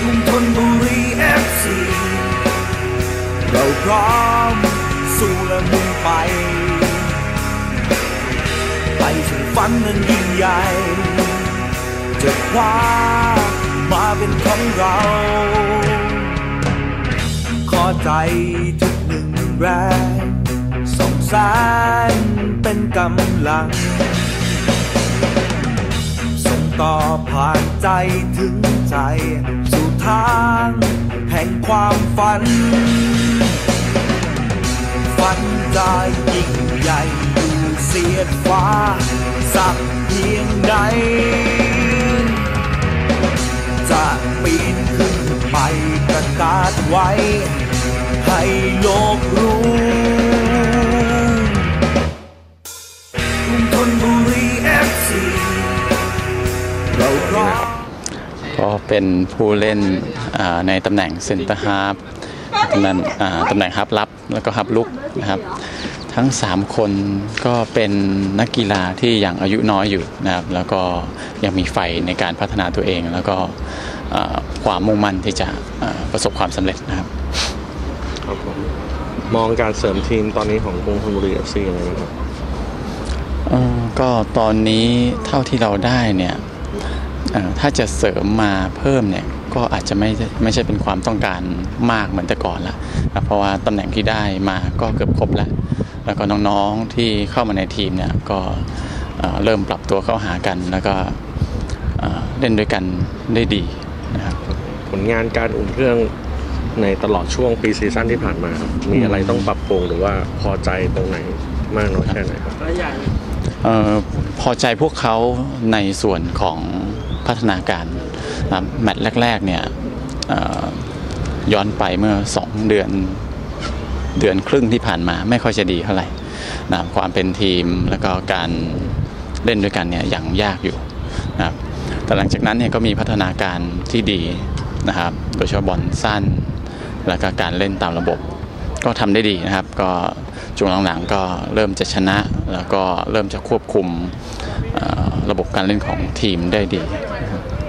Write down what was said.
กรุงธนบุรีเอฟซีเราพร้อมสู้และมุ่งไป ไปถึงฝันนั้นยิ่งใหญ่ จะคว้ามาเป็นของเรา ขอใจทุกหนึ่งแรงส่งแสนเป็นกำลัง ต่อผ่านใจถึงใจ สู่ทางแห่งความฝัน ฝันจะยิ่งใหญ่อยู่เสียดฟ้า สักเพียงใด จะปีนขึ้นไปประกาศไว้ ให้โลกรู้ เป็นผู้เล่นอ่าในตำแหน่งเซนเตอร์ฮาร์ฟตำแหน่งอ่าตำแหน่งฮับลับ แล้วก็ฮับลุกนะครับ ทั้ง 3 คนก็เป็นนักกีฬาที่ยังอายุน้อยอยู่นะครับ แล้วก็ยังมีไฟในการพัฒนาตัวเอง แล้วก็อ่าความมุ่งมั่นที่จะอ่าประสบความสำเร็จนะครับครับผมมองการเสริมทีมตอนนี้ของกรุงธนบุรีเอฟซียังไงบ้างครับเอ่อก็ตอนนี้เท่าที่เราได้เนี่ยเอ่อ ถ้าจะเสริมมาเพิ่มเนี่ยก็อาจจะไม่ไม่ใช่เป็นความต้องการมากเหมือนแต่ก่อนละครับเพราะว่าตำแหน่งที่ได้มาก็เกือบครบแล้วแล้วก็น้องๆที่เข้ามาในทีมเนี่ยก็เอ่อเริ่มปรับตัวเข้าหากัน แล้วก็เอ่อเล่นด้วยกันได้ดีนะครับผลงานการอุ่นเครื่องในตลอดช่วงปีซีซั่นที่ผ่านมาครับมีอะไรต้องปรับปรุงหรือว่าพอใจตรงไหนมากน้อยแค่ไหนครับเออพอใจพวกเขาในส่วนของ พัฒนาการนะแมตช์แรกๆเนี่ยย้อนไปเมื่อ 2 เดือนเดือนครึ่งที่ผ่านมาไม่ค่อยจะดีเท่าไหร่นะความเป็นทีมแล้วก็การเล่นด้วยกันเนี่ยยังยากอยู่นะครับแต่หลังจากนั้นเนี่ยก็มีพัฒนาการที่ดีนะครับ โดยเฉพาะบอลสั้น แล้วก็การเล่นตามระบบ ก็ทำได้ดีนะครับ ก็ ช่วงหลังๆก็เริ่มจะชนะ แล้วก็เริ่มจะควบคุมระบบการเล่นของทีมได้ดี